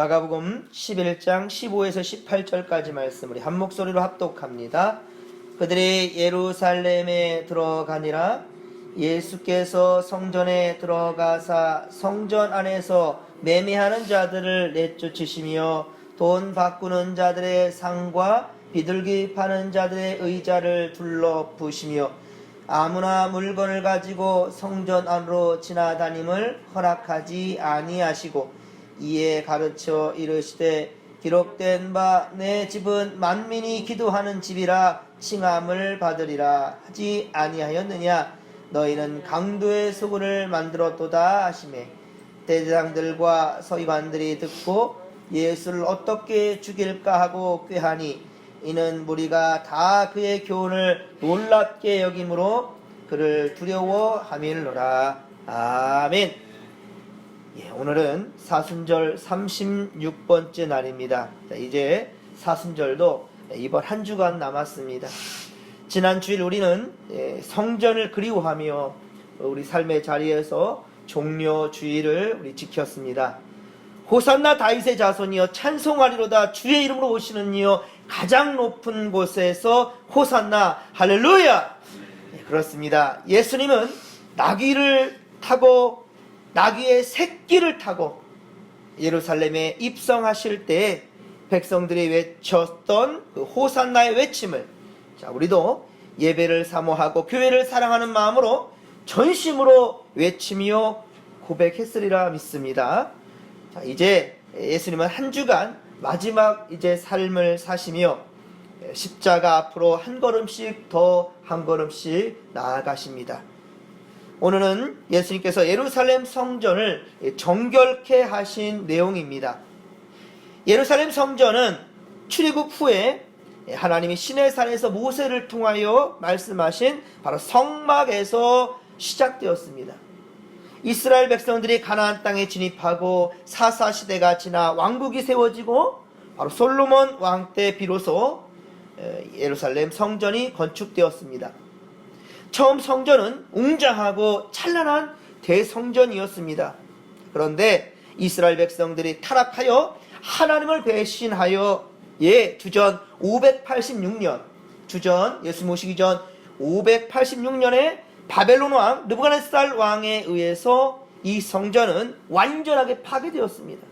마가복음 11장 15에서 18절까지 말씀 우리 한 목소리로 합독합니다. 그들이 예루살렘에 들어가니라 예수께서 성전에 들어가사 성전 안에서 매매하는 자들을 내쫓으시며 돈 바꾸는 자들의 상과 비둘기 파는 자들의 의자를 둘러 부시며 아무나 물건을 가지고 성전 안으로 지나다님을 허락하지 아니하시고 이에 가르쳐 이르시되 기록된 바 내 집은 만민이 기도하는 집이라 칭함을 받으리라 하지 아니하였느냐? 너희는 강도의 소굴을 만들었도다 하시매 대장들과 서기관들이 듣고 예수를 어떻게 죽일까 하고 꾀하니 이는 무리가 다 그의 교훈을 놀랍게 여김으로 그를 두려워함일노라. 아멘 예, 오늘은 사순절 36번째 날입니다. 자, 이제 사순절도 이번 한 주간 남았습니다. 지난 주일 우리는 예, 성전을 그리워하며 우리 삶의 자리에서 종료 주일을 우리 지켰습니다. 호산나 다윗의 자손이여 찬송하리로다 주의 이름으로 오시는 이여 가장 높은 곳에서 호산나 할렐루야 예, 그렇습니다. 예수님은 나귀를 타고 나귀의 새끼를 타고 예루살렘에 입성하실 때 백성들이 외쳤던 그 호산나의 외침을 자 우리도 예배를 사모하고 교회를 사랑하는 마음으로 전심으로 외치며 고백했으리라 믿습니다. 자 이제 예수님은 한 주간 마지막 이제 삶을 사시며 십자가 앞으로 한 걸음씩 더 한 걸음씩 나아가십니다. 오늘은 예수님께서 예루살렘 성전을 정결케 하신 내용입니다. 예루살렘 성전은 출애굽 후에 하나님이 시내 산에서 모세를 통하여 말씀하신 바로 성막에서 시작되었습니다. 이스라엘 백성들이 가나안 땅에 진입하고 사사 시대가 지나 왕국이 세워지고 바로 솔로몬 왕 때 비로소 예루살렘 성전이 건축되었습니다. 처음 성전은 웅장하고 찬란한 대성전이었습니다. 그런데 이스라엘 백성들이 타락하여 하나님을 배신하여 예 주전 586년 주전 예수 모시기 전 586년에 바벨론 왕 느부갓네살 왕에 의해서 이 성전은 완전하게 파괴되었습니다.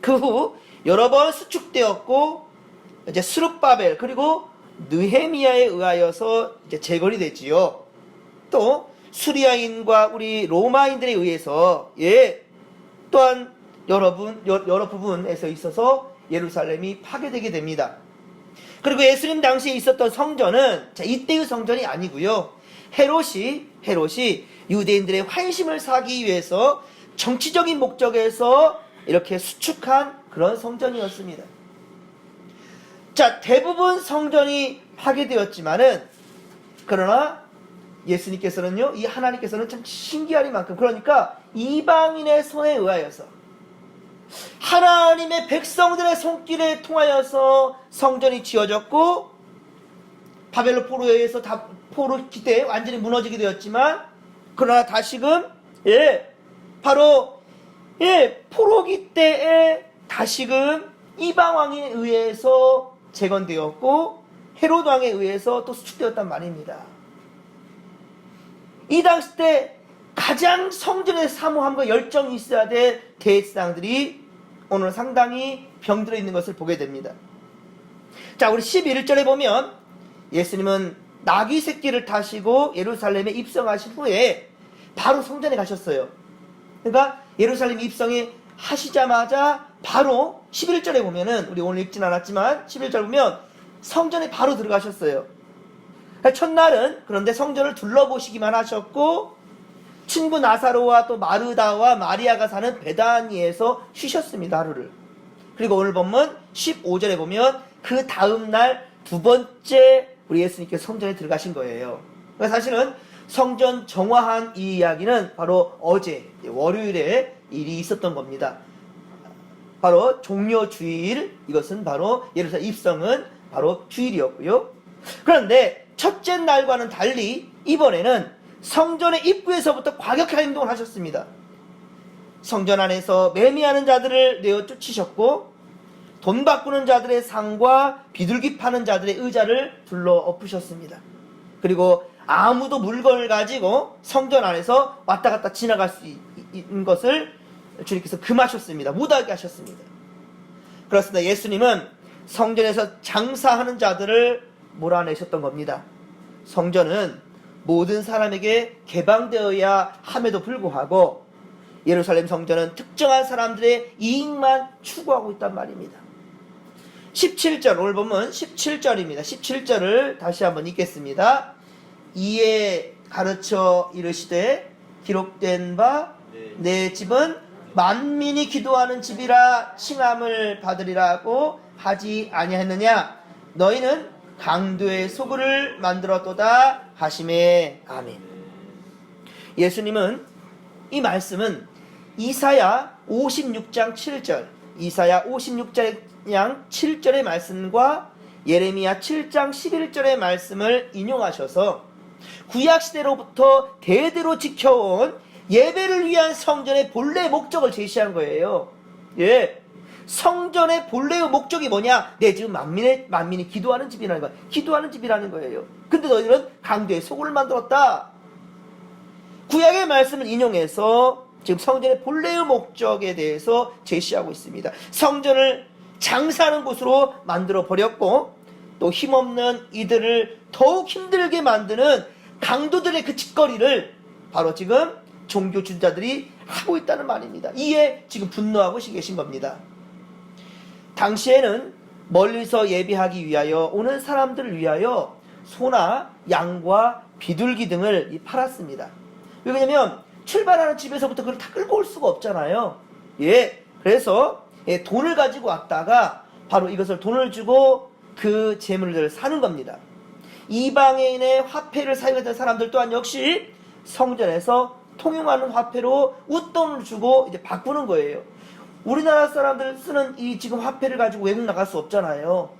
그 후 여러 번 수축되었고 이제 스룹바벨 그리고 느헤미야에 의하여서 이제 재건이 됐지요. 또 수리아인과 우리 로마인들에 의해서 예 또한 여러분 여러 부분에서 있어서 예루살렘이 파괴되게 됩니다. 그리고 예수님 당시에 있었던 성전은 자, 이때의 성전이 아니고요. 헤롯이 헤롯이 유대인들의 환심을 사기 위해서 정치적인 목적에서 이렇게 수축한 그런 성전이었습니다. 자, 대부분 성전이 파괴되었지만은 그러나 예수님께서는요, 이 하나님께서는 참 신기하리만큼 그러니까 이방인의 손에 의하여서 하나님의 백성들의 손길에 통하여서 성전이 지어졌고 바벨로 포로에 의해서 다 포로 기대에 완전히 무너지게 되었지만 그러나 다시금 예 바로 예 포로기 때에 다시금 이방 왕에 의해서 재건되었고 헤로드 왕에 의해서 또 수축되었단 말입니다. 이 당시 때 가장 성전에 사모함과 열정이 있어야 될 대상들이 오늘 상당히 병들어 있는 것을 보게 됩니다. 자, 우리 11절에 보면 예수님은 나귀 새끼를 타시고 예루살렘에 입성하신 후에 바로 성전에 가셨어요. 그러니까 예루살렘 입성에 하시자마자 바로 11절에 보면은 우리 오늘 읽진 않았지만 11절 보면 성전에 바로 들어가셨어요. 첫날은 그런데 성전을 둘러보시기만 하셨고 친구 나사로와 또 마르다와 마리아가 사는 베다니에서 쉬셨습니다 하루를. 그리고 오늘 본문 15절에 보면 그 다음 날 두 번째 우리 예수님께서 성전에 들어가신 거예요. 그러니까 사실은 성전 정화한 이 이야기는 바로 어제 월요일에 일이 있었던 겁니다. 바로 종료 주일 이것은 바로 예루살렘 입성은 바로 주일이었고요. 그런데 첫째 날과는 달리 이번에는 성전의 입구에서부터 과격한 행동을 하셨습니다. 성전 안에서 매매하는 자들을 내어 쫓으셨고 돈 바꾸는 자들의 상과 비둘기 파는 자들의 의자를 불러 엎으셨습니다. 그리고 아무도 물건을 가지고 성전 안에서 왔다 갔다 지나갈 수 있- 있는 것을 주님께서 금하셨습니다. 못하게 하셨습니다. 그렇습니다. 예수님은 성전에서 장사하는 자들을 몰아내셨던 겁니다. 성전은 모든 사람에게 개방되어야 함에도 불구하고 예루살렘 성전은 특정한 사람들의 이익만 추구하고 있단 말입니다. 17절 오늘 보면 17절입니다. 17절을 다시 한번 읽겠습니다. 이에 가르쳐 이르시되 기록된 바내 집은 만민이 기도하는 집이라 칭함을 받으리라고 하지 아니하느냐 너희는 강도의 소굴을 만들었도다 하심에 아멘. 예수님은 이 말씀은 이사야 56장 7절, 이사야 56장 7절의 말씀과 예레미야 7장 11절의 말씀을 인용하셔서 구약 시대로부터 대대로 지켜온 예배를 위한 성전의 본래 목적을 제시한 거예요. 예. 성전의 본래의 목적이 뭐냐? 내집 만민의 만민이 기도하는 집이라는 거야. 기도하는 집이라는 거예요. 근데 너희들은 강도의 소굴을 만들었다. 구약의 말씀을 인용해서 지금 성전의 본래의 목적에 대해서 제시하고 있습니다. 성전을 장사하는 곳으로 만들어 버렸고 또 힘없는 이들을 더욱 힘들게 만드는 강도들의 그 짓거리를 바로 지금 종교 주자들이 하고 있다는 말입니다. 이에 지금 분노하고 계신 겁니다. 당시에는 멀리서 예배하기 위하여 오는 사람들을 위하여 소나 양과 비둘기 등을 팔았습니다. 왜냐면 출발하는 집에서부터 그걸 다 끌고 올 수가 없잖아요. 예, 그래서 예, 돈을 가지고 왔다가 바로 이것을 돈을 주고 그 재물들을 사는 겁니다. 이방인의 화폐를 사용했던 사람들 또한 역시 성전에서 통용하는 화폐로 웃돈을 주고 이제 바꾸는 거예요. 우리나라 사람들 쓰는 이 지금 화폐를 가지고 외국 나갈 수 없잖아요.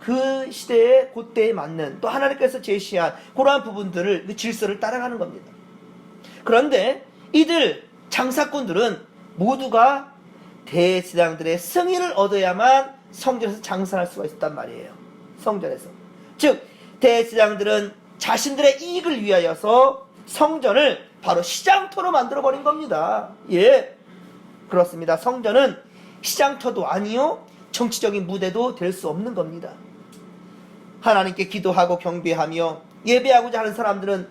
그 시대에 그때에 맞는 또 하나님께서 제시한 그러한 부분들을 그 질서를 따라가는 겁니다. 그런데 이들 장사꾼들은 모두가 대제사장들의 승인을 얻어야만 성전에서 장사할 수가 있었단 말이에요. 성전에서. 즉 대제사장들은 자신들의 이익을 위하여서 성전을 바로 시장터로 만들어 버린 겁니다. 예. 그렇습니다. 성전은 시장터도 아니요 정치적인 무대도 될 수 없는 겁니다. 하나님께 기도하고 경배하며 예배하고자 하는 사람들은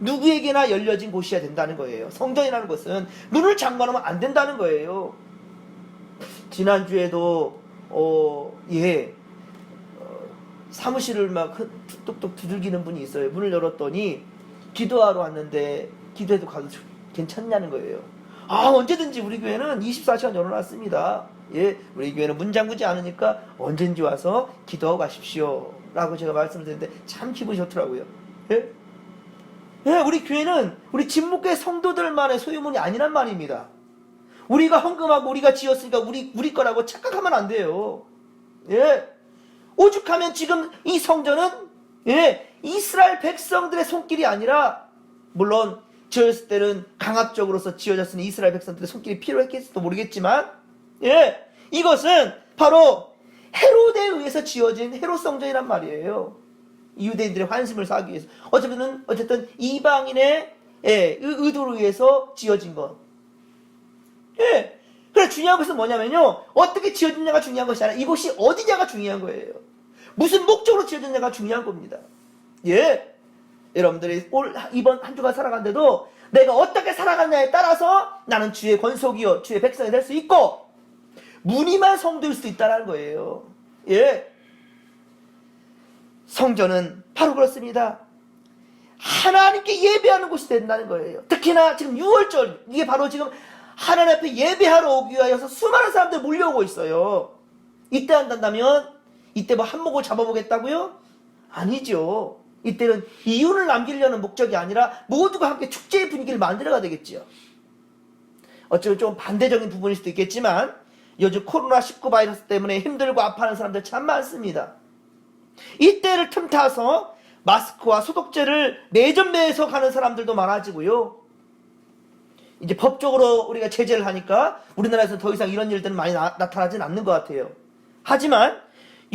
누구에게나 열려진 곳이어야 된다는 거예요. 성전이라는 것은 문을 잠궈놓으면 안 된다는 거예요. 지난주에도 어, 예 어, 사무실을 막 흔- 뚝뚝 두들기는 분이 있어요. 문을 열었더니 기도하러 왔는데 기도해도 가도 괜찮냐는 거예요. 아 언제든지 우리 교회는 24시간 열어놨습니다. 예, 우리 교회는 문 잠그지 않으니까 언제든지 와서 기도하고 가십시오. 라고 제가 말씀을 드렸는데 참 기분이 좋더라고요. 예? 예, 우리 교회는 우리 진목교회 성도들만의 소유문이 아니란 말입니다. 우리가 헌금하고 우리가 지었으니까 우리 우리 거라고 착각하면 안 돼요. 예. 오죽하면 지금 이 성전은 예, 이스라엘 백성들의 손길이 아니라 물론 지었을 때는 강압적으로서 지어졌으니 이스라엘 백성들의 손길이 필요했겠지도 모르겠지만 예, 이것은 바로 헤로데에 의해서 지어진 헤롯 성전이란 말이에요. 유대인들의 환심을 사기 위해서 어쨌든 어쨌든 이방인의 예, 의- 의도로 의해서 지어진 것. 예. 그래 중요한 것은 뭐냐면요. 어떻게 지어졌냐가 중요한 것이 아니라 이곳이 어디냐가 중요한 거예요. 무슨 목적으로 지어졌냐가 중요한 겁니다. 예. 여러분들이 올 이번 한 주간 살아간데도 내가 어떻게 살아갔냐에 따라서 나는 주의 권속이요 주의 백성이 될 수 있고 무늬만 성도일 수 있다는 거예요. 예. 성전은 바로 그렇습니다. 하나님께 예배하는 곳이 된다는 거예요. 특히나 지금 6월절 이게 바로 지금 하나님 앞에 예배하러 오기 위하여서 수많은 사람들이 몰려오고 있어요. 이때 한다면 이때 뭐 한몫을 잡아보겠다고요? 아니죠. 이때는 이윤을 남기려는 목적이 아니라 모두가 함께 축제의 분위기를 만들어가 되겠지요. 어쩌면 좀 반대적인 부분일 수도 있겠지만 요즘 코로나19 바이러스 때문에 힘들고 아파하는 사람들 참 많습니다. 이때를 틈타서 마스크와 소독제를 내전매해서 가는 사람들도 많아지고요. 이제 법적으로 우리가 제재를 하니까 우리나라에서 더 이상 이런 일들은 많이 나, 나타나진 않는 것 같아요. 하지만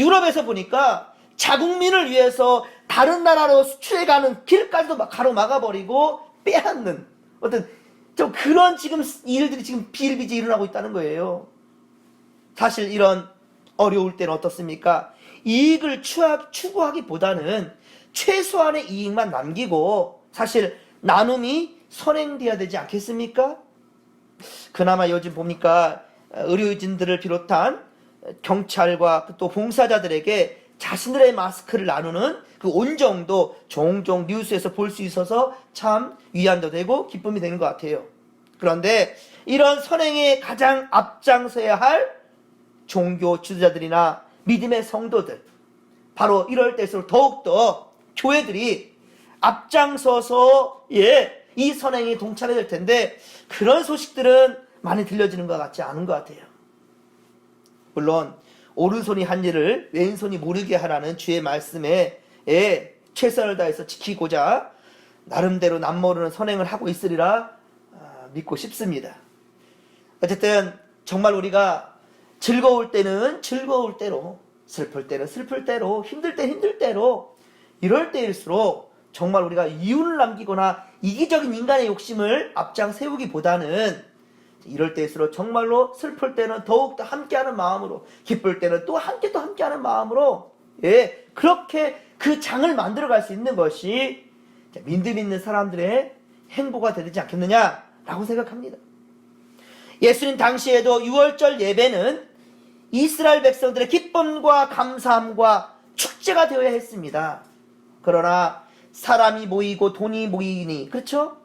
유럽에서 보니까 자국민을 위해서 다른 나라로 수출해가는 길까지도 막 가로막아버리고 빼앗는 어떤 좀 그런 지금 일들이 지금 비일비재 일어나고 있다는 거예요. 사실 이런 어려울 때는 어떻습니까? 이익을 추구하기보다는 최소한의 이익만 남기고 사실 나눔이 선행돼야 되지 않겠습니까? 그나마 요즘 보니까 의료진들을 비롯한 경찰과 또 봉사자들에게 자신들의 마스크를 나누는 그 온정도 종종 뉴스에서 볼 수 있어서 참 위안도 되고 기쁨이 되는 것 같아요. 그런데 이런 선행에 가장 앞장서야 할 종교 지도자들이나 믿음의 성도들 바로 이럴 때일수록 더욱더 교회들이 앞장서서 예, 이 선행에 동참해야 될 텐데 그런 소식들은 많이 들려지는 것 같지 않은 것 같아요. 물론 오른손이 한 일을 왼손이 모르게 하라는 주의 말씀에 예, 최선을 다해서 지키고자 나름대로 남모르는 선행을 하고 있으리라 아, 믿고 싶습니다. 어쨌든 정말 우리가 즐거울 때는 즐거울 대로 슬플 때는 슬플 대로 힘들 때 힘들 대로 이럴 때일수록 정말 우리가 이윤을 남기거나 이기적인 인간의 욕심을 앞장 세우기보다는 이럴 때일수록 정말로 슬플 때는 더욱더 함께하는 마음으로 기쁠 때는 또 함께 또 함께하는 마음으로 예 그렇게 그 장을 만들어 갈 수 있는 것이 믿음 있는 사람들의 행보가 되지 않겠느냐라고 생각합니다. 예수님 당시에도 6월절 예배는 이스라엘 백성들의 기쁨과 감사함과 축제가 되어야 했습니다. 그러나 사람이 모이고 돈이 모이니 그렇죠?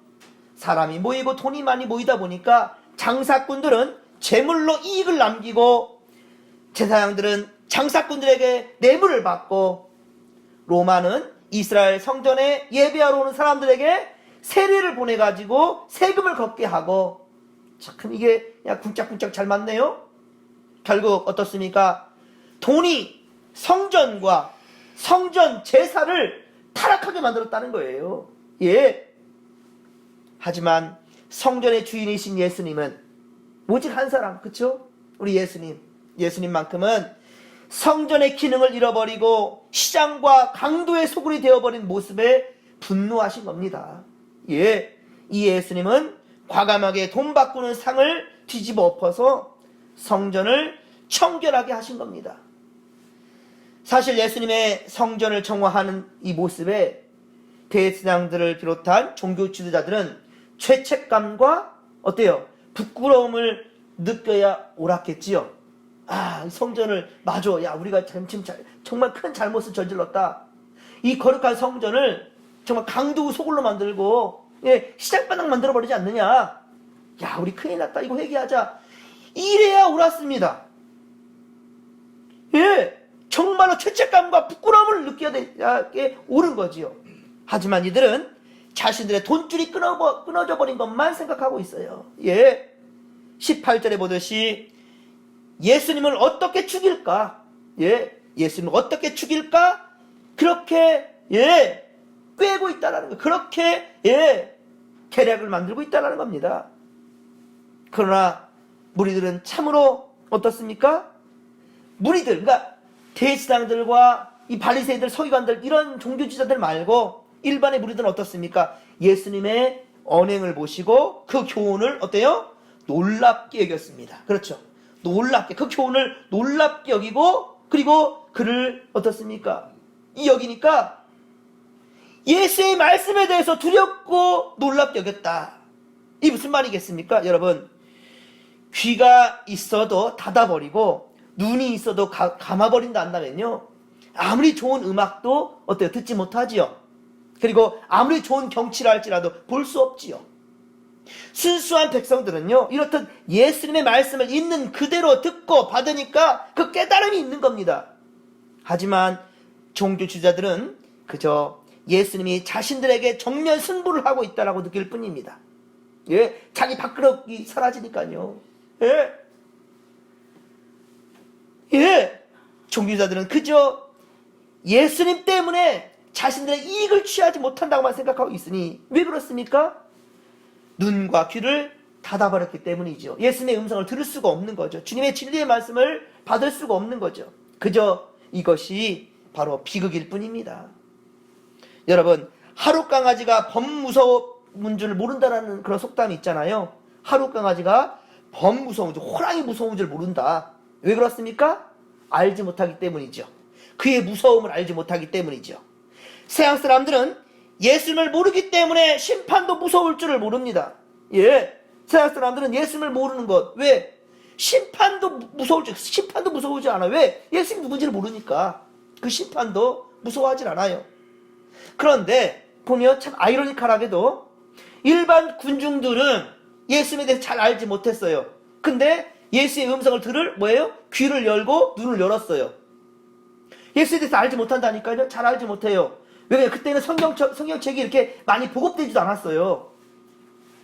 사람이 모이고 돈이 많이 모이다 보니까 장사꾼들은 재물로 이익을 남기고 제사장들은 장사꾼들에게 뇌물을 받고 로마는 이스라엘 성전에 예배하러 오는 사람들에게 세례를 보내가지고 세금을 걷게 하고 참 이게 야 쿵짝쿵짝 잘 맞네요. 결국 어떻습니까? 돈이 성전과 성전 제사를 타락하게 만들었다는 거예요. 예. 하지만 성전의 주인이신 예수님은 오직 한 사람, 그쵸? 우리 예수님. 예수님만큼은 성전의 기능을 잃어버리고 시장과 강도의 소굴이 되어버린 모습에 분노하신 겁니다. 예. 이 예수님은 과감하게 돈 바꾸는 상을 뒤집어 엎어서 성전을 청결하게 하신 겁니다. 사실 예수님의 성전을 정화하는 이 모습에 대제사장들을 비롯한 종교 지도자들은 죄책감과 어때요? 부끄러움을 느껴야 옳았겠지요. 아, 이 성전을 맞아. 야, 우리가 참, 정말 큰 잘못을 저질렀다. 이 거룩한 성전을 정말 강도 소굴로 만들고 예, 시장바닥 만들어 버리지 않느냐? 야, 우리 큰일 났다. 이거 회개하자. 이래야 옳았습니다. 예, 정말로 죄책감과 부끄러움을 느껴야 되게 옳은 거지요. 하지만 이들은 자신들의 돈줄이 끊어, 끊어져 버린 것만 생각하고 있어요. 예. 18절에 보듯이 예수님을 어떻게 죽일까? 예. 예수님을 어떻게 죽일까? 그렇게, 예. 꿰고 있다라는 거. 그렇게, 예. 계략을 만들고 있다라는 겁니다. 그러나 무리들은 참으로 어떻습니까? 무리들, 그러니까 대지당들과 이 바리새인들, 서기관들 이런 종교지자들 말고 일반의 무리들은 어떻습니까? 예수님의 언행을 보시고 그 교훈을 어때요? 놀랍게 여겼습니다. 그렇죠. 놀랍게 그 교훈을 놀랍게 여기고 그리고 그를 어떻습니까? 이 여기니까 예수의 말씀에 대해서 두렵고 놀랍게 여겼다. 이 무슨 말이겠습니까? 여러분 귀가 있어도 닫아버리고 눈이 있어도 가, 감아버린다 한다면요. 아무리 좋은 음악도 어때요? 듣지 못하지요. 그리고 아무리 좋은 경치를 할지라도 볼 수 없지요. 순수한 백성들은요, 이렇듯 예수님의 말씀을 있는 그대로 듣고 받으니까 그 깨달음이 있는 겁니다. 하지만 종교 주자들은 그저 예수님이 자신들에게 정면 승부를 하고 있다라고 느낄 뿐입니다. 예, 자기 밥그릇이 사라지니까요. 예, 예, 종교자들은 그저 예수님 때문에 자신들의 이익을 취하지 못한다고만 생각하고 있으니 왜 그렇습니까? 눈과 귀를 닫아버렸기 때문이죠. 예수님의 음성을 들을 수가 없는 거죠. 주님의 진리의 말씀을 받을 수가 없는 거죠. 그저 이것이 바로 비극일 뿐입니다. 여러분, 하루 강아지가 범 무서운 줄 모른다라는 그런 속담이 있잖아요. 하루 강아지가 범 무서운 줄, 호랑이 무서운 줄 모른다. 왜 그렇습니까? 알지 못하기 때문이죠. 그의 무서움을 알지 못하기 때문이죠. 세상 사람들은 예수님을 모르기 때문에 심판도 무서울 줄을 모릅니다. 예. 세상 사람들은 예수님을 모르는 것. 왜? 심판도 무- 무서울 줄, 심판도 무서우지 않아. 왜? 예수님 누군지를 모르니까. 그 심판도 무서워하진 않아요. 그런데 보면 참 아이러니컬하게도 일반 군중들은 예수님에 대해서 잘 알지 못했어요. 근데 예수의 음성을 들을 뭐예요? 귀를 열고 눈을 열었어요. 예수에 대해서 알지 못한다니까요. 잘 알지 못해요. 왜냐면 그때는 성경 성경책이 이렇게 많이 보급되지도 않았어요.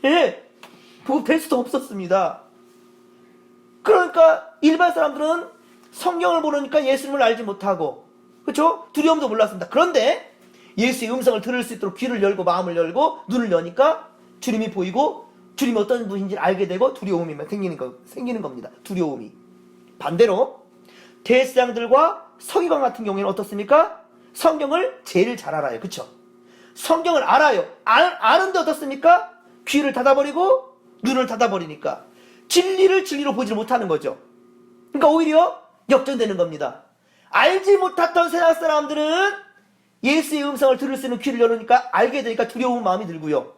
예, 보급될 수도 없었습니다. 그러니까 일반 사람들은 성경을 모르니까 예수님을 알지 못하고 그렇죠? 두려움도 몰랐습니다. 그런데 예수의 음성을 들을 수 있도록 귀를 열고 마음을 열고 눈을 여니까 주님이 보이고 주님이 어떤 분인지 알게 되고 두려움이 생기는 거 생기는 겁니다. 두려움이 반대로 대제사장들과 서기관 같은 경우에는 어떻습니까? 성경을 제일 잘 알아요. 그쵸? 성경을 알아요. 알, 아는데 어떻습니까? 귀를 닫아버리고 눈을 닫아버리니까 진리를 진리로 보지 못하는 거죠. 그러니까 오히려 역전되는 겁니다. 알지 못했던 세상 사람들은 예수의 음성을 들을 수 있는 귀를 열으니까 알게 되니까 두려운 마음이 들고요.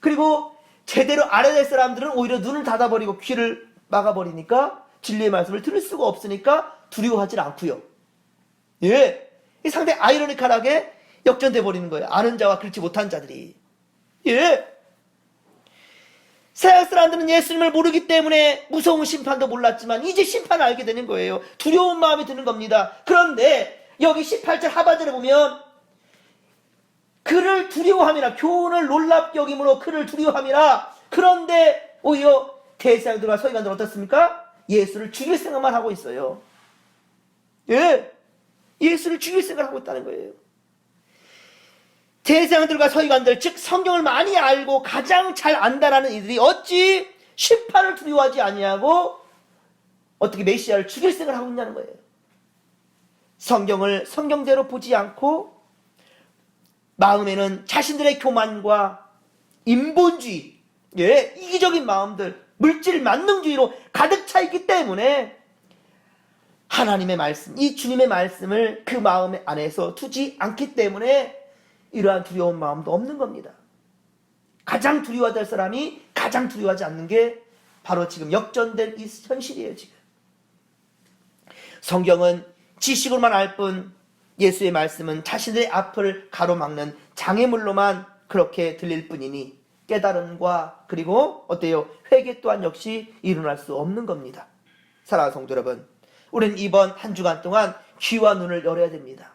그리고 제대로 알아야 될 사람들은 오히려 눈을 닫아버리고 귀를 막아버리니까 진리의 말씀을 들을 수가 없으니까 두려워하지 않고요. 예. 이 상당히 아이러니컬하게 역전돼 버리는 거예요. 아는 자와 그렇지 못한 자들이. 예. 세상 사람들은 예수님을 모르기 때문에 무서운 심판도 몰랐지만 이제 심판을 알게 되는 거예요. 두려운 마음이 드는 겁니다. 그런데 여기 18절 하반절에 보면 그를 두려워함이라 교훈을 놀랍게 여김으로 그를 두려워함이라 그런데 오히려 대사장들과 서기관들은 어떻습니까? 예수를 죽일 생각만 하고 있어요. 예. 예수를 죽일 생각을 하고 있다는 거예요. 대사장들과 서기관들, 즉 성경을 많이 알고 가장 잘 안다라는 이들이 어찌 심판을 두려워하지 아니하고 어떻게 메시아를 죽일 생각을 하고 있냐는 거예요. 성경을 성경대로 보지 않고 마음에는 자신들의 교만과 인본주의, 예, 이기적인 마음들, 물질 만능주의로 가득 차 있기 때문에 하나님의 말씀, 이 주님의 말씀을 그 마음 안에서 두지 않기 때문에 이러한 두려운 마음도 없는 겁니다. 가장 두려워할 사람이 가장 두려워하지 않는 게 바로 지금 역전된 이 현실이에요, 지금. 성경은 지식으로만 알 뿐 예수의 말씀은 자신의 앞을 가로막는 장애물로만 그렇게 들릴 뿐이니 깨달음과 그리고 어때요? 회개 또한 역시 일어날 수 없는 겁니다. 사랑하는 성도 여러분, 우리는 이번 한 주간 동안 귀와 눈을 열어야 됩니다.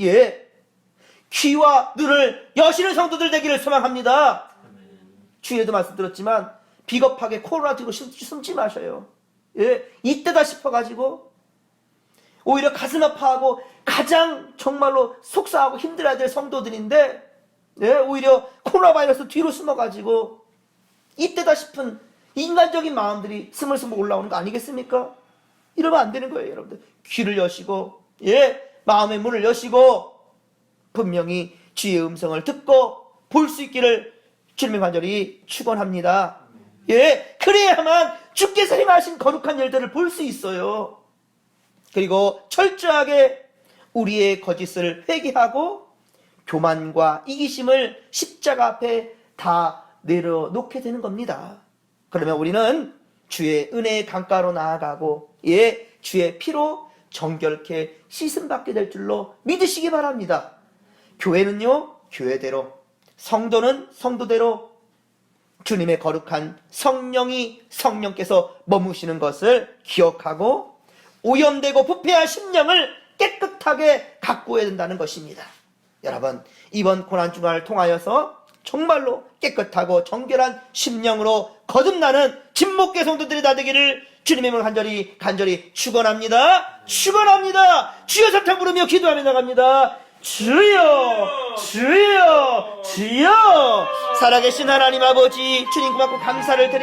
예. 귀와 눈을 여시는 성도들 되기를 소망합니다. 주에도 말씀드렸지만 비겁하게 코로나 들고 숨- 숨지 마셔요. 예. 이때다 싶어가지고 오히려 가슴 아파하고 가장 정말로 속상하고 힘들어야 될 성도들인데 예, 오히려 코로나 바이러스 뒤로 숨어가지고 이때다 싶은 인간적인 마음들이 스물스물 올라오는 거 아니겠습니까? 이러면 안 되는 거예요, 여러분들. 귀를 여시고, 예, 마음의 문을 여시고, 분명히 주의 음성을 듣고 볼 수 있기를 주님의 간절히 축원합니다. 예, 그래야만 주께서 행하신 거룩한 일들을 볼 수 있어요. 그리고 철저하게 우리의 거짓을 회개하고 교만과 이기심을 십자가 앞에 다 내려놓게 되는 겁니다. 그러면 우리는 주의 은혜의 강가로 나아가고 예 주의 피로 정결케 씻음 받게 될 줄로 믿으시기 바랍니다. 교회는요 교회대로 성도는 성도대로 주님의 거룩한 성령이 성령께서 머무시는 것을 기억하고 오염되고 부패한 심령을 깨끗하게 가꾸어야 된다는 것입니다. 여러분 이번 고난 주간을 통하여서 정말로 깨끗하고 정결한 심령으로 거듭나는 진목계 성도들이 다 되기를 주님의 간절히 간절히 축원합니다. 축원합니다. 주여 사탕 부르며 기도하며 나갑니다. 주여 주여 주여 살아계신 하나님 아버지 주님 고맙고 감사를 드립니다.